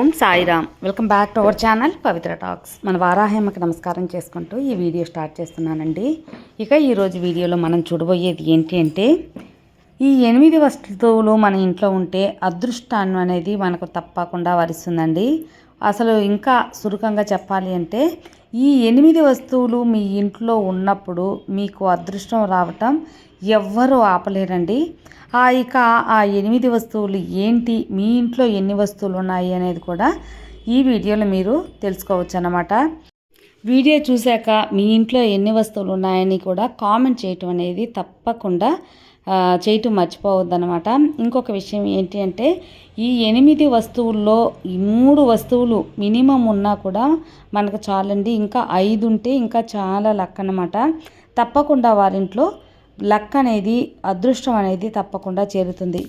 Om Sairam. Welcome back to our channel Pavitra talks. మన వారాహేమకి నమస్కారం చేసుకుంటూ ఈ వీడియో స్టార్ట్ చేస్తున్నానండి. ఇక ఈరోజు వీడియోలో మనం చూడబోయేది ఏంటి అంటే ఈ ఎనిమిది వస్తువులు మన ఇంట్లో ఉంటే అదృష్టాన్ని అనేది మనకు తప్పకుండా వరిస్తుందండి. అసలు ఇంకా సురుకంగా చెప్పాలి అంటే ఈ ఎనిమిది వస్తువులు మీ ఇంట్లో ఉన్నప్పుడు మీకు అదృష్టం రావటం ఎవ్వరూ ఆపలేరండి. ఆ ఇక ఆ ఎనిమిది వస్తువులు ఏంటి మీ ఇంట్లో ఎన్ని వస్తువులు ఉన్నాయి అనేది కూడా ఈ వీడియోలో మీరు తెలుసుకోవచ్చు అన్నమాట వీడియో చూశాక మీ ఇంట్లో ఎన్ని వస్తువులు ఉన్నాయని కూడా కామెంట్ చేయటం అనేది తప్పకుండా చేయటం మర్చిపోవద్దనమాట ఇంకొక విషయం ఏంటి అంటే ఈ ఎనిమిది వస్తువుల్లో ఈ మూడు వస్తువులు మినిమం ఉన్నా కూడా మనకు చాలండి. ఇంకా ఐదు ఉంటే ఇంకా చాలా లక్ అనమాట తప్పకుండా వారింట్లో లక్ అనేది అదృష్టం అనేది తప్పకుండా చేరుతుంది.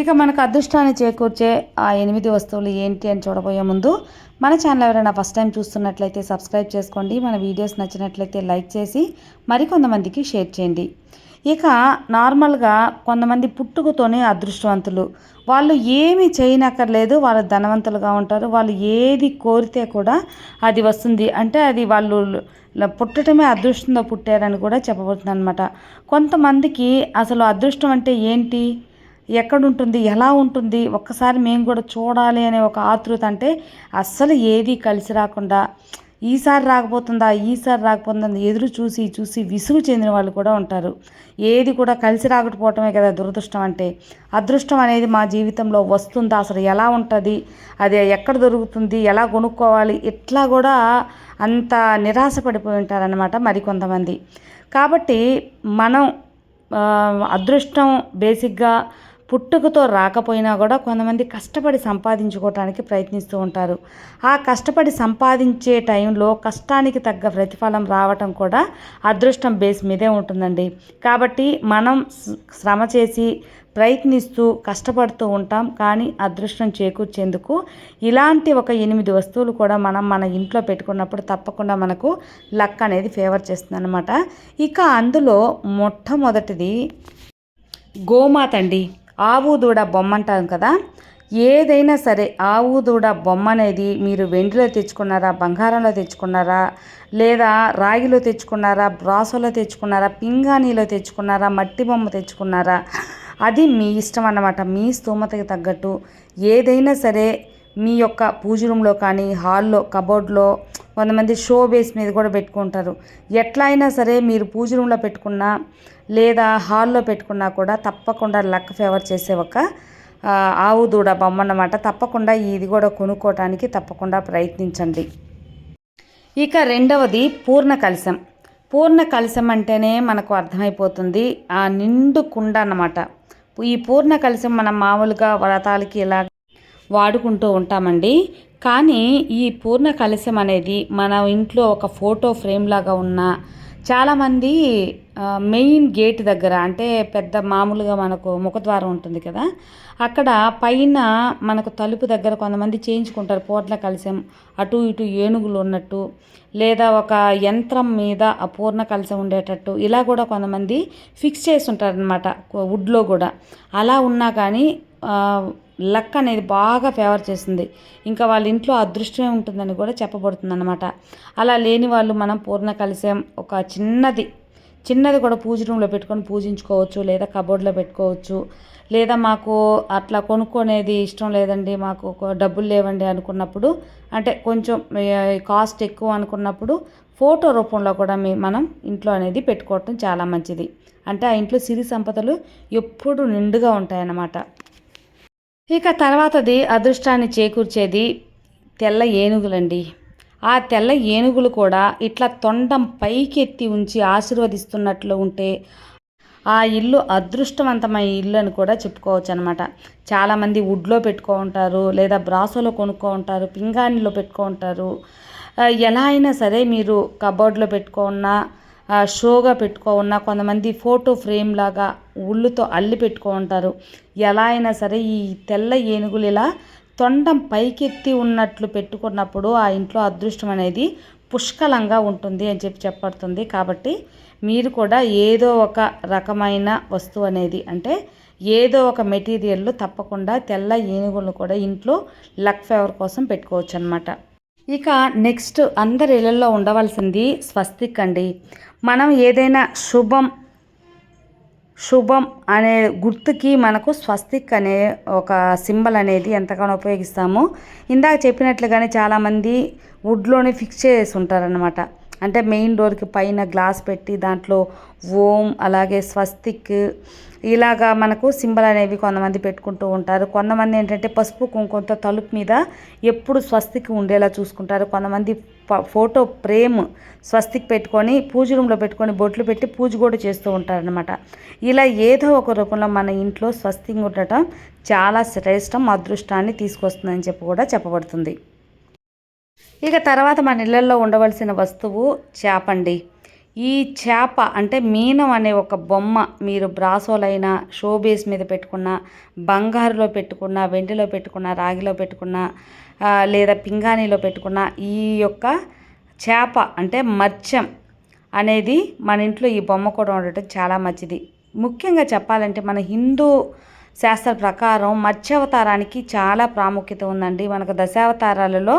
ఇక మనకు అదృష్టాన్ని చేకూర్చే ఆ ఎనిమిది వస్తువులు ఏంటి అని చూడబోయే ముందు మన ఛానల్ ఎవరైనా ఫస్ట్ టైం చూస్తున్నట్లయితే సబ్స్క్రైబ్ చేసుకోండి. మన వీడియోస్ నచ్చినట్లయితే లైక్ చేసి మరికొంతమందికి షేర్ చేయండి. ఇక నార్మల్గా కొంతమంది పుట్టుకతోనే అదృష్టవంతులు. వాళ్ళు ఏమి చేయనక్కర్లేదు వాళ్ళు ధనవంతులుగా ఉంటారు వాళ్ళు ఏది కోరితే కూడా అది వస్తుంది. అంటే అది వాళ్ళు పుట్టడమే అదృష్టంతో పుట్టారని కూడా చెప్పబడుతుంది అనమాట కొంతమందికి అసలు అదృష్టం అంటే ఏంటి? ఎక్కడుంటుంది? ఎలా ఉంటుంది? ఒక్కసారి మేము కూడా చూడాలి అనే ఒక ఆతృత అంటే అస్సలు ఏది కలిసి రాకుండా ఈసారి రాకపోతుందా ఈసారి రాకపోతుందా ఎదురు చూసి చూసి విసుగు చెందిన వాళ్ళు కూడా ఉంటారు. ఏది కూడా కలిసి రాకపోవటమే కదా దురదృష్టం అంటే. అదృష్టం అనేది మా జీవితంలో వస్తుందా అసలు ఎలా ఉంటుంది అది ఎక్కడ దొరుకుతుంది ఎలా కొనుక్కోవాలి ఇట్లా కూడా అంత నిరాశపడిపోయి ఉంటారనమాట మరికొంతమంది. కాబట్టి మనం అదృష్టం బేసిక్గా పుట్టుకతో రాకపోయినా కూడా కొంతమంది కష్టపడి సంపాదించుకోవటానికి ప్రయత్నిస్తూ ఉంటారు. ఆ కష్టపడి సంపాదించే టైంలో కష్టానికి తగ్గ ప్రతిఫలం రావటం కూడా అదృష్టం బేస్ మీదే ఉంటుందండి. కాబట్టి మనం శ్రమ చేసి ప్రయత్నిస్తూ కష్టపడుతూ ఉంటాం. కానీ అదృష్టం చేకూర్చేందుకు ఇలాంటి ఒక ఎనిమిది వస్తువులు కూడా మనం మన ఇంట్లో పెట్టుకున్నప్పుడు తప్పకుండా మనకు లక్ అనేది ఫేవర్ చేస్తుంది అనమాట ఇక అందులో మొట్టమొదటిది గోమాత అండి. ఆవు దూడ బొమ్మ అంటాం కదా? ఏదైనా సరే ఆవు దూడ బొమ్మ అనేది మీరు వెండిలో తెచ్చుకున్నారా బంగారంలో తెచ్చుకున్నారా లేదా రాగిలో తెచ్చుకున్నారా బ్రాసోలో తెచ్చుకున్నారా పింగాణీలో తెచ్చుకున్నారా మట్టి బొమ్మ తెచ్చుకున్నారా? అది మీ ఇష్టం అన్నమాట. మీ స్తోమతకి తగ్గట్టు. ఏదైనా సరే మీ యొక్క పూజ రూమ్లో కానీ హాల్లో కబోర్డ్లో కొంతమంది షో బేస్ మీద కూడా పెట్టుకుంటారు. ఎట్లా అయినా సరే మీరు పూజ రూమ్లో పెట్టుకున్నా లేదా హాల్లో పెట్టుకున్నా కూడా తప్పకుండా లక్ ఫేవర్ చేసే ఒక ఆవు దూడ బొమ్మ అన్నమాట. తప్పకుండా ఇది కూడా కొనుక్కోవటానికి తప్పకుండా ప్రయత్నించండి. ఇక రెండవది పూర్ణ కలశం. పూర్ణ కలశం అంటేనే మనకు అర్థమైపోతుంది ఆ నిండు కుండ అన్నమాట. ఈ పూర్ణ కలశం మనం మామూలుగా వ్రతాలకి ఇలా వాడుకుంటూ ఉంటామండి. కానీ ఈ పూర్ణ కలశం అనేది మన ఇంట్లో ఒక ఫోటో ఫ్రేమ్ లాగా ఉన్న చాలామంది మెయిన్ గేట్ దగ్గర అంటే పెద్ద మామూలుగా మనకు ముఖద్వారం ఉంటుంది కదా అక్కడ పైన మనకు తలుపు దగ్గర కొంతమంది చేయించుకుంటారు. పూర్ణ కలశం అటు ఇటు ఏనుగులు ఉన్నట్టు లేదా ఒక యంత్రం మీద ఆ పూర్ణ కలశం ఉండేటట్టు ఇలా కూడా కొంతమంది ఫిక్స్ చేసి ఉంటారనమాట వుడ్లో కూడా. అలా ఉన్నా కానీ లక్ అనేది బాగా ఫేవర్ చేస్తుంది. ఇంకా వాళ్ళ ఇంట్లో అదృష్టమే ఉంటుందని కూడా చెప్పబడుతుంది అనమాట అలా లేని వాళ్ళు మనం పూర్ణ కలశం ఒక చిన్నది చిన్నది కూడా పూజ రూమ్లో పెట్టుకొని పూజించుకోవచ్చు లేదా కబోర్డ్లో పెట్టుకోవచ్చు లేదా మాకు అట్లా కొనుక్కునేది ఇష్టం లేదండి మాకు ఒక డబ్బులు లేవండి అనుకున్నప్పుడు అంటే కొంచెం కాస్ట్ ఎక్కువ అనుకున్నప్పుడు ఫోటో రూపంలో కూడా మీ మనం ఇంట్లో అనేది పెట్టుకోవటం చాలా మంచిది. అంటే ఆ ఇంట్లో సిరి సంపదలు ఎప్పుడు నిండుగా ఉంటాయన్నమాట. ఇక తర్వాతది అదృష్టాన్ని చేకూర్చేది తెల్ల ఏనుగులండి. ఆ తెల్ల ఏనుగులు కూడా ఇట్లా తొండం పైకెత్తి ఉంచి ఆశీర్వదిస్తున్నట్లు ఉంటే ఆ ఇల్లు అదృష్టవంతమైన ఇల్లు అని కూడా చెప్పుకోవచ్చు అనమాట చాలామంది వుడ్లో పెట్టుకో ఉంటారు లేదా బ్రాసోలో కొనుక్కో ఉంటారు పింగాణిలో పెట్టుకో ఉంటారు. ఎలా అయినా సరే మీరు కబోర్డ్లో పెట్టుకున్నా షోగా పెట్టుకో ఉన్న కొంతమంది ఫోటో ఫ్రేమ్ లాగా ఉళ్ళుతో అల్లి పెట్టుకో ఉంటారు. ఎలా అయినా సరే ఈ తెల్ల ఏనుగులు ఇలా తొండం పైకెత్తి ఉన్నట్లు పెట్టుకున్నప్పుడు ఆ ఇంట్లో అదృష్టం అనేది పుష్కలంగా ఉంటుంది అని చెప్పి చెప్పబడుతుంది. కాబట్టి మీరు కూడా ఏదో ఒక రకమైన వస్తువు అనేది అంటే ఏదో ఒక మెటీరియల్ తప్పకుండా తెల్ల ఏనుగులను కూడా ఇంట్లో లక్ ఫేవర్ కోసం పెట్టుకోవచ్చు అనమాట ఇక నెక్స్ట్ అందరి ఇళ్ళలో ఉండవలసింది స్వస్తిక్ అండి మనం ఏదైనా శుభం శుభం అనే గుర్తుకి మనకు స్వస్తిక్ అనే ఒక సింబల్ అనేది ఎంతగానో ఉపయోగిస్తాము. ఇందాక చెప్పినట్లుగానే చాలామంది వుడ్లోనే ఫిక్స్ చేసి ఉంటారనమాట అంటే మెయిన్ డోర్కి పైన గ్లాస్ పెట్టి దాంట్లో ఓం అలాగే స్వస్తిక్ ఇలాగా మనకు సింబల్ అనేవి కొంతమంది పెట్టుకుంటూ ఉంటారు. కొంతమంది ఏంటంటే పసుపు కుంకుమతో తలుపు మీద ఎప్పుడు స్వస్తికి ఉండేలా చూసుకుంటారు. కొంతమంది ఫోటో ప్రేమ్ స్వస్తికి పెట్టుకొని పూజ రూమ్లో పెట్టుకొని బొట్లు పెట్టి పూజ కూడా చేస్తూ ఉంటారనమాట ఇలా ఏదో ఒక రూపంలో మన ఇంట్లో స్వస్తికి ఉండటం చాలా శ్రేష్టం అదృష్టాన్ని తీసుకొస్తుందని చెప్పి కూడా చెప్పబడుతుంది. ఇక తర్వాత మన ఇళ్ళల్లో ఉండవలసిన వస్తువు చేపండి. ఈ చేప అంటే మీనం అనే ఒక బొమ్మ మీరు బ్రాసోలైనా షోబేస్ మీద పెట్టుకున్న బంగారులో పెట్టుకున్న వెండిలో పెట్టుకున్న రాగిలో పెట్టుకున్న లేదా పింగాణిలో పెట్టుకున్న ఈ యొక్క చేప అంటే మత్స్యం అనేది మన ఇంట్లో ఈ బొమ్మ కూడా ఉండటం చాలా మంచిది. ముఖ్యంగా చెప్పాలంటే మన హిందూ శాస్త్ర ప్రకారం మత్స్యావతారానికి చాలా ప్రాముఖ్యత ఉందండి. మనకు దశావతారాలలో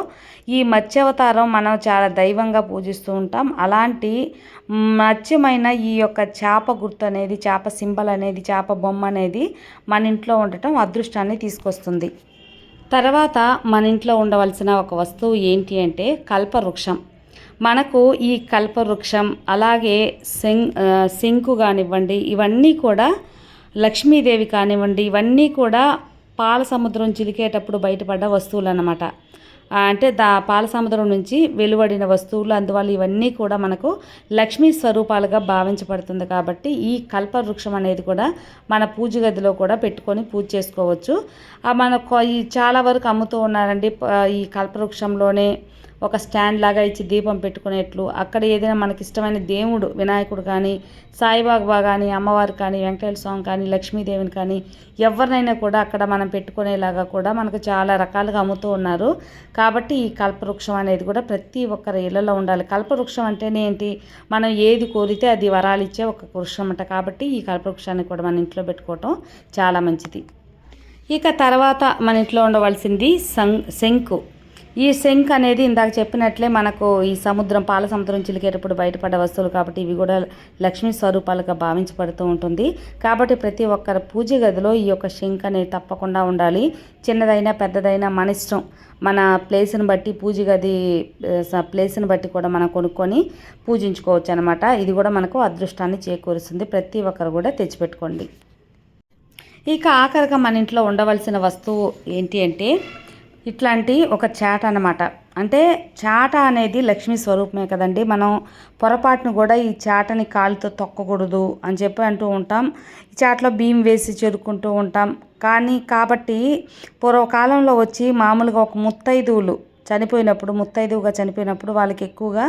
ఈ మత్స్యావతారం మనం చాలా దైవంగా పూజిస్తూ ఉంటాం. అలాంటి మత్స్యమైన ఈ యొక్క చేప గుర్తు అనేది చేప సింబల్ అనేది చేప బొమ్మ అనేది మన ఇంట్లో ఉండటం అదృష్టాన్ని తీసుకొస్తుంది. తర్వాత మన ఇంట్లో ఉండవలసిన ఒక వస్తువు ఏంటి అంటే కల్పవృక్షం. మనకు ఈ కల్పవృక్షం అలాగే శం సింకు కానివ్వండి ఇవన్నీ కూడా లక్ష్మీదేవి కానివ్వండి ఇవన్నీ కూడా పాల సముద్రం చిలికేటప్పుడు బయటపడ్డ వస్తువులు అన్నమాట అంటే దా పాల సముద్రం నుంచి వెలువడిన వస్తువులు అందువల్ల ఇవన్నీ కూడా మనకు లక్ష్మీ స్వరూపాలుగా భావించబడుతుంది కాబట్టి ఈ కల్పవృక్షం అనేది కూడా మన పూజ గదిలో కూడా పెట్టుకొని పూజ చేసుకోవచ్చు. మన ఈ చాలా వరకు అమ్ముతూ ఉన్నారండి ఈ కల్పవృక్షంలోనే ఒక స్టాండ్ లాగా ఇచ్చి దీపం పెట్టుకునేట్లు. అక్కడ ఏదైనా మనకి ఇష్టమైన దేవుడు వినాయకుడు కానీ సాయిబాబా కానీ అమ్మవారు కానీ వెంకటేశ్వర స్వామి కానీ లక్ష్మీదేవిని కానీ ఎవరినైనా కూడా అక్కడ మనం పెట్టుకునేలాగా కూడా మనకు చాలా రకాలుగా అమ్ముతూ ఉన్నారు. కాబట్టి ఈ కల్పవృక్షం అనేది కూడా ప్రతి ఒక్కరి ఇళ్ళలో ఉండాలి. కల్పవృక్షం అంటేనే ఏంటి? మనం ఏది కోరితే అది వరాలు ఇచ్చే ఒక వృక్షం అంట. కాబట్టి ఈ కల్పవృక్షాన్ని కూడా మన ఇంట్లో పెట్టుకోవటం చాలా మంచిది. ఇక తర్వాత మన ఇంట్లో ఉండవలసింది సం శంకు. ఈ శంఖ్ అనేది ఇందాక చెప్పినట్లే మనకు ఈ సముద్రం పాల సముద్రం చిలికేటప్పుడు బయటపడ్డ వస్తువులు కాబట్టి ఇవి కూడా లక్ష్మీ స్వరూపాలుగా భావించబడుతూ ఉంటుంది. కాబట్టి ప్రతి ఒక్కరి పూజ గదిలో ఈ యొక్క శంఖ్ అనేది తప్పకుండా ఉండాలి. చిన్నదైనా పెద్దదైనా మన ఇష్టం. మన ప్లేస్ని బట్టి పూజ గది ప్లేస్ని బట్టి కూడా మనం కొనుక్కొని పూజించుకోవచ్చు అనమాట ఇది కూడా మనకు అదృష్టాన్ని చేకూరుస్తుంది. ప్రతి ఒక్కరు కూడా తెచ్చిపెట్టుకోండి. ఇక ఆఖరిగా మన ఇంట్లో ఉండవలసిన వస్తువు ఏంటి అంటే ఇట్లాంటి ఒక చాట అనమాట అంటే చాట అనేది లక్ష్మీ స్వరూపమే కదండి. మనం పొరపాటును కూడా ఈ చాటని కాలుతో తొక్కకూడదు అని చెప్పి అంటూ ఉంటాం. ఈ చాటలో బియ్యం వేసి చెరుకుంటూ ఉంటాం. కానీ కాబట్టి పూర్వకాలంలో వచ్చి మామూలుగా ఒక ముత్తైదువులు చనిపోయినప్పుడు ముత్తైదువుగా చనిపోయినప్పుడు వాళ్ళకి ఎక్కువగా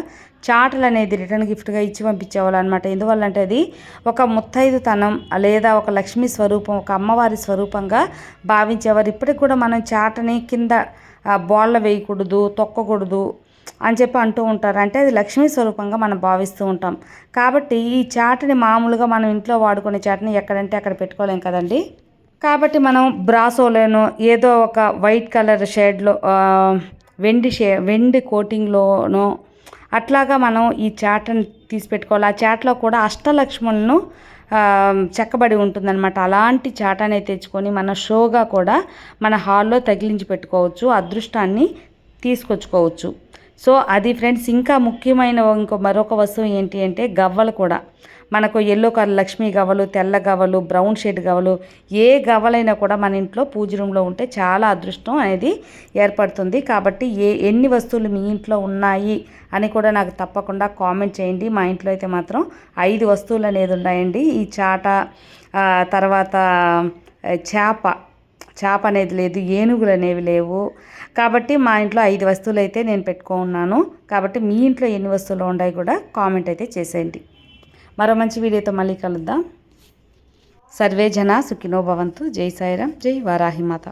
చాటలు అనేది రిటర్న్ గిఫ్ట్గా ఇచ్చి పంపించేవాళ్ళు అనమాట ఎందువల్ల అంటే అది ఒక ముత్తైదుతనం లేదా ఒక లక్ష్మీ స్వరూపం ఒక అమ్మవారి స్వరూపంగా భావించేవారు. ఇప్పటికి కూడా మనం చాటని కింద బోళ్ళ వేయకూడదు తొక్కకూడదు అని చెప్పి అంటూ ఉంటారు. అంటే అది లక్ష్మీ స్వరూపంగా మనం భావిస్తూ ఉంటాం. కాబట్టి ఈ చాటని మామూలుగా మనం ఇంట్లో వాడుకునే చాటని ఎక్కడంటే అక్కడ పెట్టుకోలేం కదండి. కాబట్టి మనం బ్రాసోలను ఏదో ఒక వైట్ కలర్ షేడ్లో వెండి షే వెండి కోటింగ్లోనో అట్లాగా మనం ఈ చాటను తీసి పెట్టుకోవాలి ఆ చాట్లో కూడా అష్టలక్ష్ములను చెక్కబడి ఉంటుందన్నమాట. అలాంటి చాటనే తెచ్చుకొని మన షోగా కూడా మన హాల్లో తగిలించి పెట్టుకోవచ్చు అదృష్టాన్ని తీసుకొచ్చుకోవచ్చు. సో అది ఫ్రెండ్స్ ఇంకా ముఖ్యమైన ఇంకో మరొక వస్తువు ఏంటి అంటే గవ్వలు కూడా. మనకు ఎల్లో కలర్ లక్ష్మీ గవ్వలు తెల్ల గవ్వలు బ్రౌన్ షేడ్ గవ్వలు ఏ గవ్వలైనా కూడా మన ఇంట్లో పూజ రూమ్లో ఉంటే చాలా అదృష్టం అనేది ఏర్పడుతుంది. కాబట్టి ఏ ఎన్ని వస్తువులు మీ ఇంట్లో ఉన్నాయి అని కూడా నాకు తప్పకుండా కామెంట్ చేయండి. మా ఇంట్లో అయితే మాత్రం ఐదు వస్తువులు అనేది ఉన్నాయండి. ఈ చాట తర్వాత చేప చేప అనేది లేదు ఏనుగులు అనేవి లేవు. కాబట్టి మా ఇంట్లో ఐదు వస్తువులు అయితే నేను పెట్టుకున్నాను. కాబట్టి మీ ఇంట్లో ఎన్ని వస్తువులు ఉన్నాయి కూడా కామెంట్ అయితే చేసేయండి. మరో మంచి వీడియోతో మళ్ళీ కలుద్దాం. సర్వే జన సుఖినో భవంతు. జై సాయిరామ్. జై వారాహిమాత